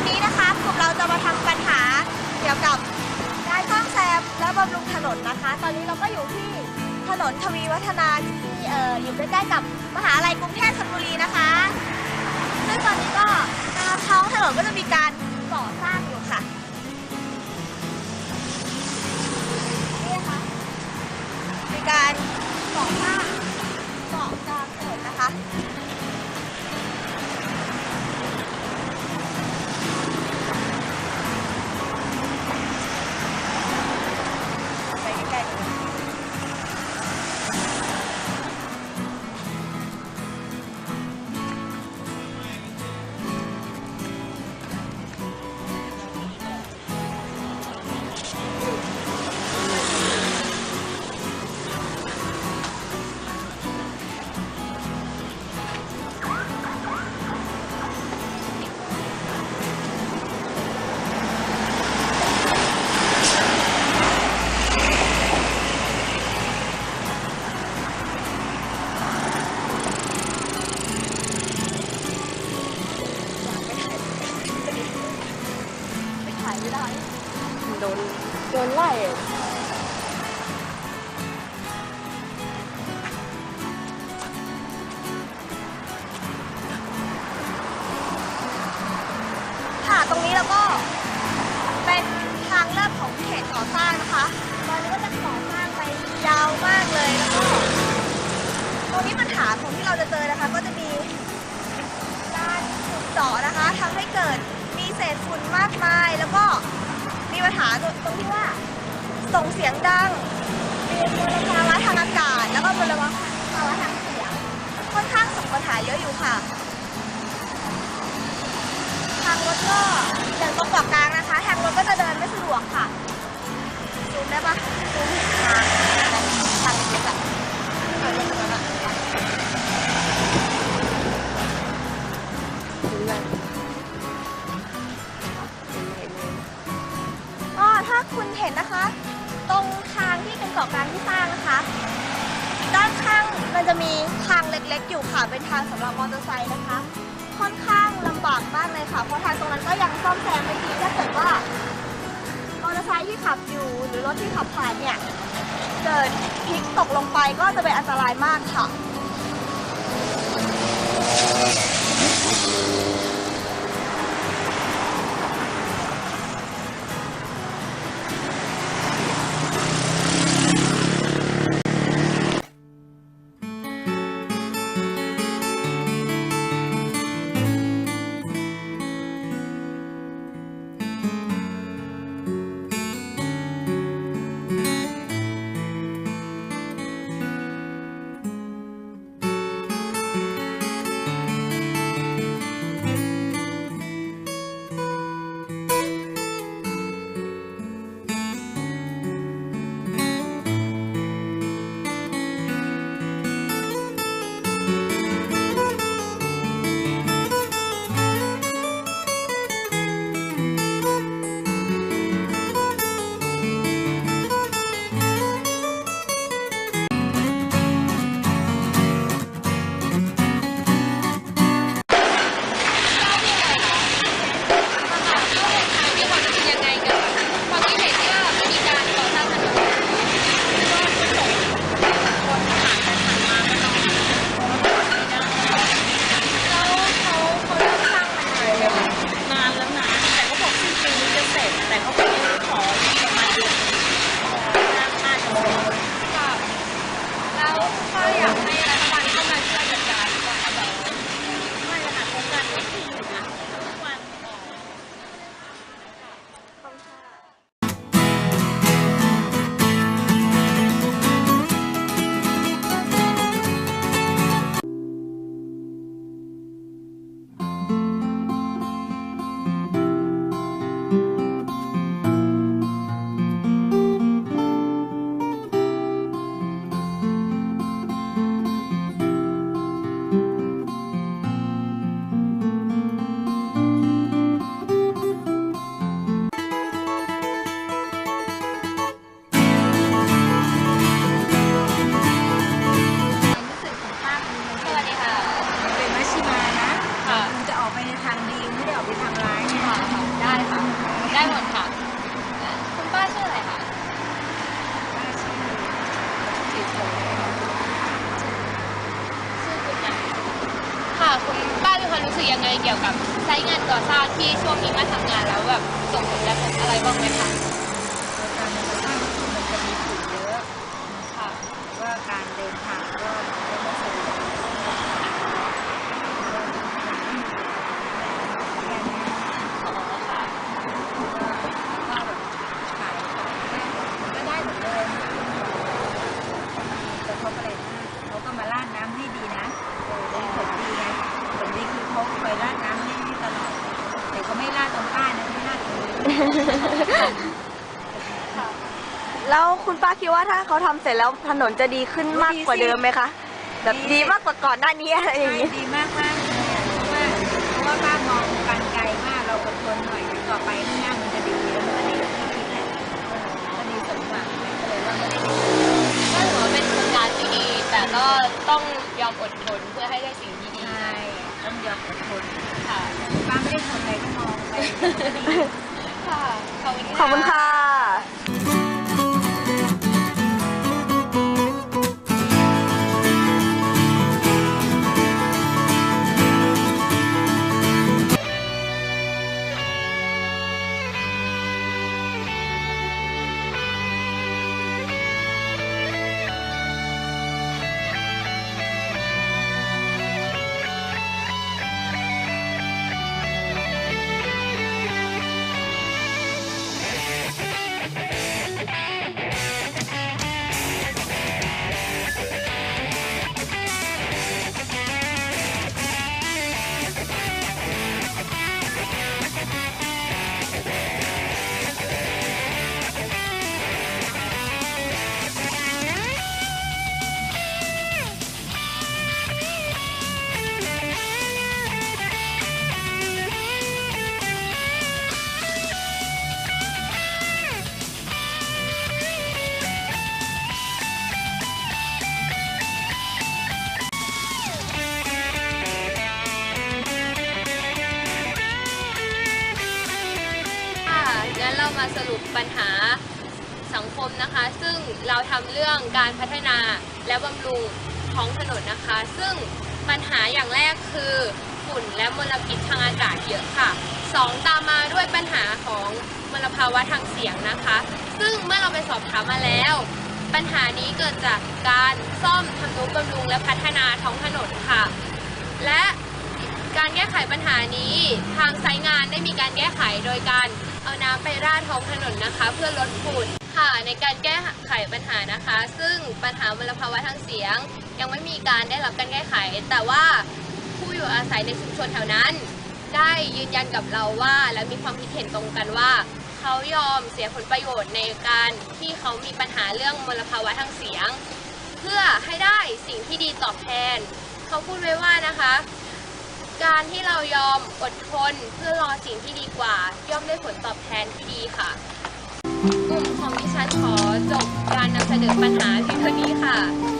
วันนี้นะคะกลุ่มเราจะมาทำปัญหาเกี่ยวกับการซ่อมแซมและบำรุงถนนนะคะ ตอนนี้เราก็อยู่ที่ถนนทวีวัฒนาที่เอ่ออยู่ใกล้ๆกับมหาลัยกรุงเทพธนบุรีนะคะซึ่งตอนนี้ก็ตามท้องถนนก็จะมีการก่อสร้างอยู่ค่ะนี่นะคะมีการก่อสร้างเกาะกลางถนนนะคะายไม่ได้โดนโดนไล่ค่ะตรงนี้เราก็เป็นทางเริ่มของเขตก่อสร้างนะคะตอนนี้ก็จะก่อสร้างไปยาวมากเลยแล้วก็ตรงนี้ปัญหาของที่เราจะเจอนะคะ ก็จะมีการขุดเจาะนะคะทำให้เกิด เศษฝุ่นมากมาย แล้วก็มีปัญหาตรงที่ว่า ส่งเสียงดังมีมลภาวะทางอากาศ แล้วก็มลภาวะทางเสียงค่อนข้างส่งปัญหาเยอะอยู่ค่ะ ทางรถก็อย่างตรงเกาะกลางนะคะ ทางรถก็จะเดินไม่สะดวกค่ะซูมได้ปะ มันจะมีทางเล็กๆ อยู่ค่ะ เป็นทางสำหรับมอเตอร์ไซค์นะคะ ค่อนข้างลำบากมากเลยค่ะ เพราะทางตรงนั้นก็ยังซ่อมแซมไม่ดีถ้าเกิดว่ามอเตอร์ไซค์ที่ขับอยู่หรือรถที่ขับผ่านเนี่ย เกิดพลิกตกลงไปก็จะเป็นอันตรายมากค่ะ คุณป้ามีความรู้สึกยังไงเกี่ยวกับไซต์งานก่อสร้างที่ช่วงนี้มาทำงานแล้วแบบส่งผลอะไรบ้างไหมคะ แล้วคุณป้าคิดว่าถ้าเขาทำเสร็จแล้วถนนจะดีขึ้นมากกว่าเดิมไหมคะ แบบดีมากกว่าก่อนหน้านี้อะไรอย่างใช่นี้ ดีมากมากๆเลยอะเพราะว่าเพราะว่าป้ามองการไกลมากเราอดทนหน่อยเดี๋ยวต่อไปข้างหน้ามันจะดีแล้วมันก็ดีอย่างที่คิดแหละเออก็ดีสมหวังเลยก็เลยว่าไม่ได้ดีก็ถือว่าเป็นโครงการที่ดี แต่ก็ต้องยอมอดทนเพื่อให้ได้สิ่งที่ดีใช่ต้องยอมอดทนค่ะป้าไม่ได้ทนอะไรก็มองไปเดี๋ยวมันก็ดีค่ะ ขอบคุณค่ะ มาสรุปปัญหาสังคมนะคะ ซึ่งเราทำเรื่องการพัฒนาและบำรุงท้องถนนนะคะ ซึ่งปัญหาอย่างแรกคือฝุ่นและมลพิษทางอากาศเยอะค่ะสองตามมาด้วยปัญหาของมลภาวะทางเสียงนะคะ ซึ่งเมื่อเราไปสอบถามมาแล้ว ปัญหานี้เกิดจากการซ่อมทำนุบำรุงและพัฒนาท้องถนนค่ะ และ การแก้ไขปัญหานี้ ทางไซต์งานได้มีการแก้ไขโดยการเอาน้ำไปราดท้องถนนนะคะ เพื่อลดฝุ่นค่ะ ในการแก้ไขปัญหานะคะ ซึ่งปัญหามลภาวะทางเสียง ยังไม่มีการได้รับการแก้ไข แต่ว่าผู้อยู่อาศัยในชุมชนแถวนั้น ได้ยืนยันกับเราว่าและมีความคิดเห็นตรงกันว่าเขายอมเสียผลประโยชน์ในการที่เขามีปัญหาเรื่องมลภาวะทางเสียง เพื่อให้ได้สิ่งที่ดีตอบแทน เขาพูดไว้ว่านะคะ การที่เรายอมอดทนเพื่อรอสิ่งที่ดีกว่า ย่อมได้ผลตอบแทนที่ดีค่ะ กลุ่มของดิฉันขอจบการนำเสนอปัญหาเพียงเท่านี้ค่ะ